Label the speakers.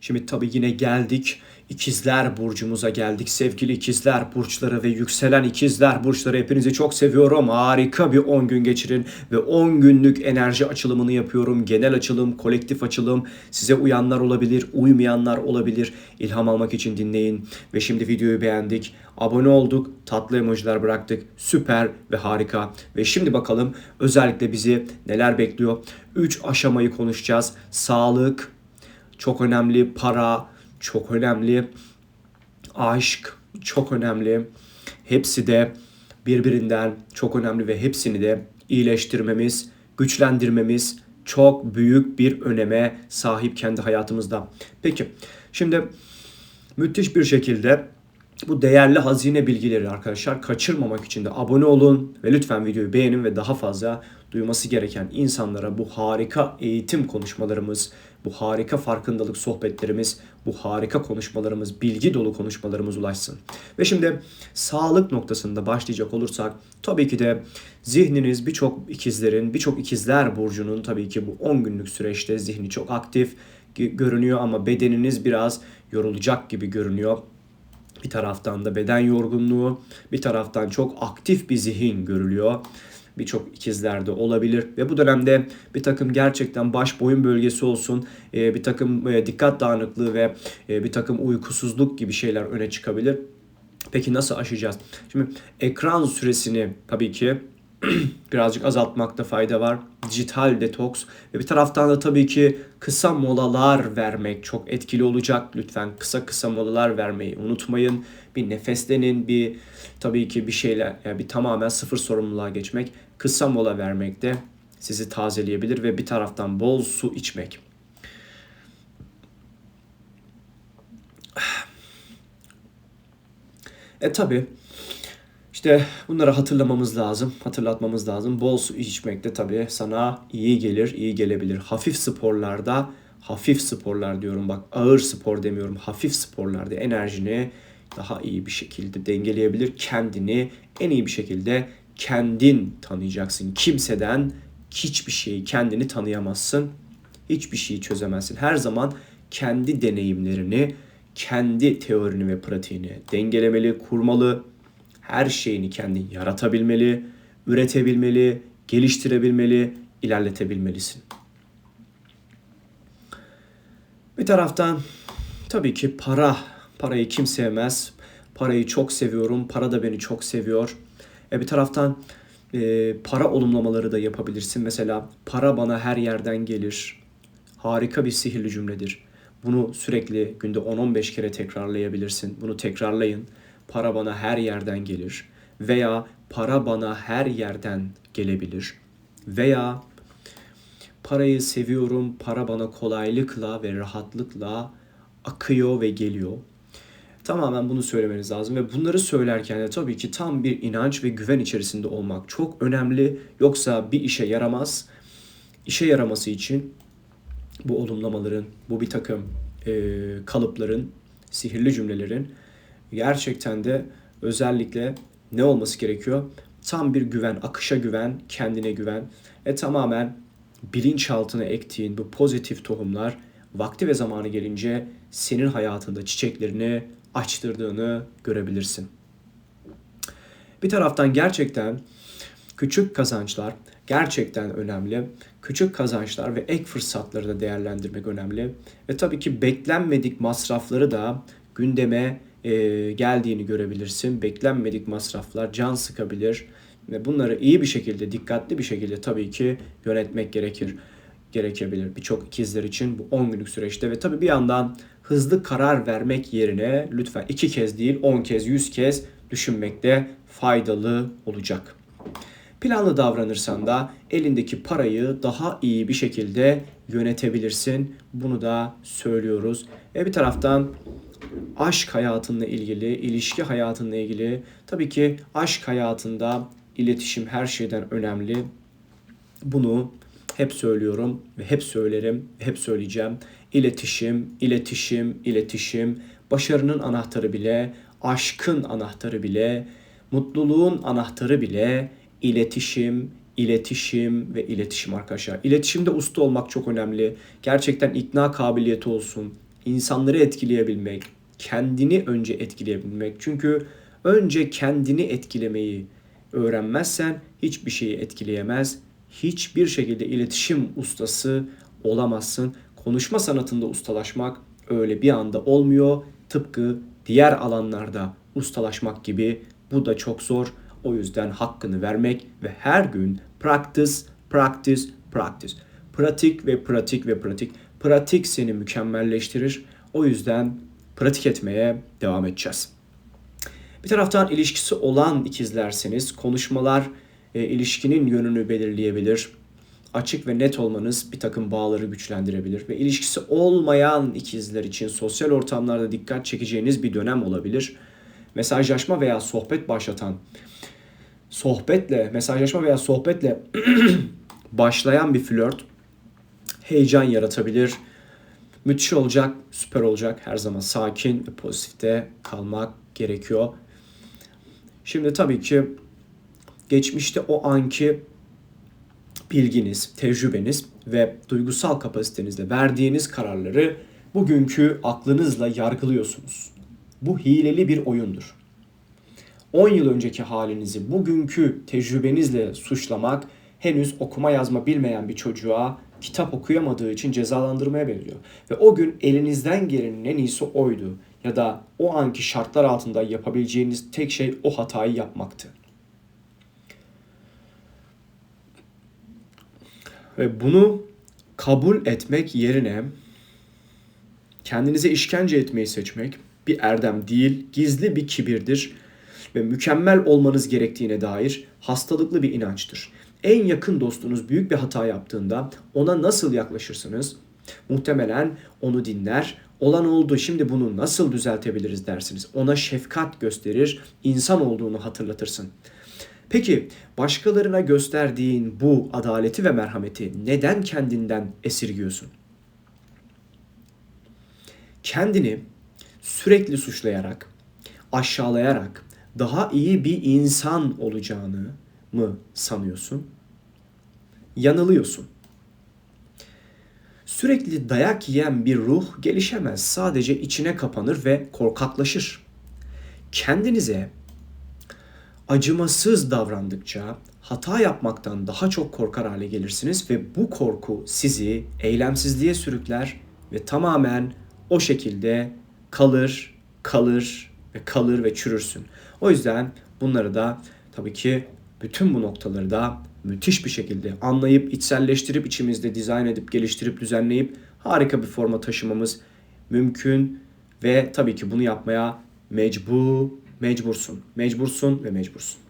Speaker 1: Şimdi tabii yine geldik İkizler burcumuza geldik. Sevgili ikizler burçları ve yükselen ikizler burçları hepinizi çok seviyorum. Harika bir 10 gün geçirin ve 10 günlük enerji açılımını yapıyorum. Genel açılım, kolektif açılım. Size uyanlar olabilir, uymayanlar olabilir. İlham almak için dinleyin. Ve şimdi videoyu beğendik. Abone olduk, tatlı emojiler bıraktık. Süper ve harika. Ve şimdi bakalım özellikle bizi neler bekliyor. 3 aşamayı konuşacağız. Sağlık, çok önemli, para, çok önemli. Aşk çok önemli. Hepsi de birbirinden çok önemli ve hepsini de iyileştirmemiz, güçlendirmemiz çok büyük bir öneme sahip kendi hayatımızda. Peki şimdi müthiş bir şekilde bu değerli hazine bilgileri arkadaşlar kaçırmamak için de abone olun ve lütfen videoyu beğenin ve daha fazla duyması gereken insanlara bu harika eğitim konuşmalarımız, bu harika farkındalık sohbetlerimiz, bu harika konuşmalarımız, bilgi dolu konuşmalarımız ulaşsın. Ve şimdi sağlık noktasında başlayacak olursak tabii ki de zihniniz birçok ikizlerin, birçok ikizler burcunun tabii ki bu 10 günlük süreçte zihni çok aktif görünüyor ama bedeniniz biraz yorulacak gibi görünüyor. Bir taraftan da beden yorgunluğu, bir taraftan çok aktif bir zihin görülüyor birçok ikizlerde olabilir ve bu dönemde bir takım gerçekten baş boyun bölgesi olsun e, bir takım e, dikkat dağınıklığı ve e, bir takım uykusuzluk gibi şeyler öne çıkabilir. Peki nasıl aşacağız? Şimdi ekran süresini tabii ki birazcık azaltmakta fayda var. Dijital detoks ve bir taraftan da tabii ki kısa molalar vermek çok etkili olacak. Lütfen kısa kısa molalar vermeyi unutmayın. Bir nefeslenin, bir tabii ki bir şeyler yani bir tamamen sıfır sorumluluğa geçmek, kısa mola vermek de sizi tazeleyebilir ve bir taraftan bol su içmek. E tabi işte bunları hatırlamamız lazım, hatırlatmamız lazım. Bol su içmek de tabii sana iyi gelir, iyi gelebilir. Hafif sporlarda, hafif sporlar diyorum bak ağır spor demiyorum. Hafif sporlarda enerjini daha iyi bir şekilde dengeleyebilir. Kendini en iyi bir şekilde kendin tanıyacaksın. Kimseden hiçbir şeyi kendini tanıyamazsın. Hiçbir şeyi çözemezsin. Her zaman kendi deneyimlerini, kendi teorini ve pratiğini dengelemeli, kurmalı her şeyini kendin yaratabilmeli, üretebilmeli, geliştirebilmeli, ilerletebilmelisin. Bir taraftan tabii ki para, parayı kim sevmez? Parayı çok seviyorum, para da beni çok seviyor. E bir taraftan e, para olumlamaları da yapabilirsin. Mesela para bana her yerden gelir. Harika bir sihirli cümledir. Bunu sürekli günde 10-15 kere tekrarlayabilirsin. Bunu tekrarlayın para bana her yerden gelir veya para bana her yerden gelebilir veya parayı seviyorum, para bana kolaylıkla ve rahatlıkla akıyor ve geliyor. Tamamen bunu söylemeniz lazım ve bunları söylerken de tabii ki tam bir inanç ve güven içerisinde olmak çok önemli. Yoksa bir işe yaramaz. İşe yaraması için bu olumlamaların, bu bir takım e, kalıpların, sihirli cümlelerin gerçekten de özellikle ne olması gerekiyor? Tam bir güven, akışa güven, kendine güven ve tamamen bilinçaltına ektiğin bu pozitif tohumlar vakti ve zamanı gelince senin hayatında çiçeklerini açtırdığını görebilirsin. Bir taraftan gerçekten küçük kazançlar gerçekten önemli. Küçük kazançlar ve ek fırsatları da değerlendirmek önemli. Ve tabii ki beklenmedik masrafları da gündeme e, geldiğini görebilirsin. Beklenmedik masraflar can sıkabilir ve bunları iyi bir şekilde, dikkatli bir şekilde tabii ki yönetmek gerekir gerekebilir birçok ikizler için bu 10 günlük süreçte ve tabii bir yandan hızlı karar vermek yerine lütfen iki kez değil 10 kez 100 kez düşünmekte faydalı olacak. Planlı davranırsan da elindeki parayı daha iyi bir şekilde yönetebilirsin. Bunu da söylüyoruz. E bir taraftan aşk hayatınla ilgili, ilişki hayatınla ilgili tabii ki aşk hayatında iletişim her şeyden önemli. Bunu hep söylüyorum ve hep söylerim hep söyleyeceğim. İletişim, iletişim, iletişim. Başarının anahtarı bile, aşkın anahtarı bile, mutluluğun anahtarı bile iletişim, iletişim ve iletişim arkadaşlar. İletişimde usta olmak çok önemli. Gerçekten ikna kabiliyeti olsun, insanları etkileyebilmek, kendini önce etkileyebilmek. Çünkü önce kendini etkilemeyi öğrenmezsen hiçbir şeyi etkileyemez. Hiçbir şekilde iletişim ustası olamazsın. Konuşma sanatında ustalaşmak öyle bir anda olmuyor. Tıpkı diğer alanlarda ustalaşmak gibi bu da çok zor. O yüzden hakkını vermek ve her gün practice, practice, practice. Pratik ve pratik ve pratik. Pratik seni mükemmelleştirir. O yüzden pratik etmeye devam edeceğiz. Bir taraftan ilişkisi olan ikizlerseniz konuşmalar e, ilişkinin yönünü belirleyebilir. Açık ve net olmanız bir takım bağları güçlendirebilir ve ilişkisi olmayan ikizler için sosyal ortamlarda dikkat çekeceğiniz bir dönem olabilir. Mesajlaşma veya sohbet başlatan sohbetle, mesajlaşma veya sohbetle başlayan bir flört heyecan yaratabilir. Müthiş olacak, süper olacak. Her zaman sakin ve pozitifte kalmak gerekiyor. Şimdi tabii ki geçmişte o anki bilginiz, tecrübeniz ve duygusal kapasitenizle verdiğiniz kararları bugünkü aklınızla yargılıyorsunuz. Bu hileli bir oyundur. 10 yıl önceki halinizi bugünkü tecrübenizle suçlamak henüz okuma yazma bilmeyen bir çocuğa kitap okuyamadığı için cezalandırmaya benziyor. Ve o gün elinizden gelenin en iyisi oydu. Ya da o anki şartlar altında yapabileceğiniz tek şey o hatayı yapmaktı. Ve bunu kabul etmek yerine kendinize işkence etmeyi seçmek bir erdem değil, gizli bir kibirdir ve mükemmel olmanız gerektiğine dair hastalıklı bir inançtır. En yakın dostunuz büyük bir hata yaptığında ona nasıl yaklaşırsınız? Muhtemelen onu dinler, olan oldu şimdi bunu nasıl düzeltebiliriz dersiniz. Ona şefkat gösterir, insan olduğunu hatırlatırsın. Peki başkalarına gösterdiğin bu adaleti ve merhameti neden kendinden esirgiyorsun? Kendini sürekli suçlayarak, aşağılayarak daha iyi bir insan olacağını mı sanıyorsun? Yanılıyorsun. Sürekli dayak yiyen bir ruh gelişemez. Sadece içine kapanır ve korkaklaşır. Kendinize acımasız davrandıkça hata yapmaktan daha çok korkar hale gelirsiniz ve bu korku sizi eylemsizliğe sürükler ve tamamen o şekilde kalır, kalır ve kalır ve çürürsün. O yüzden bunları da tabii ki bütün bu noktaları da müthiş bir şekilde anlayıp, içselleştirip, içimizde dizayn edip, geliştirip, düzenleyip harika bir forma taşımamız mümkün ve tabii ki bunu yapmaya mecbur, mecbursun. Mecbursun ve mecbursun.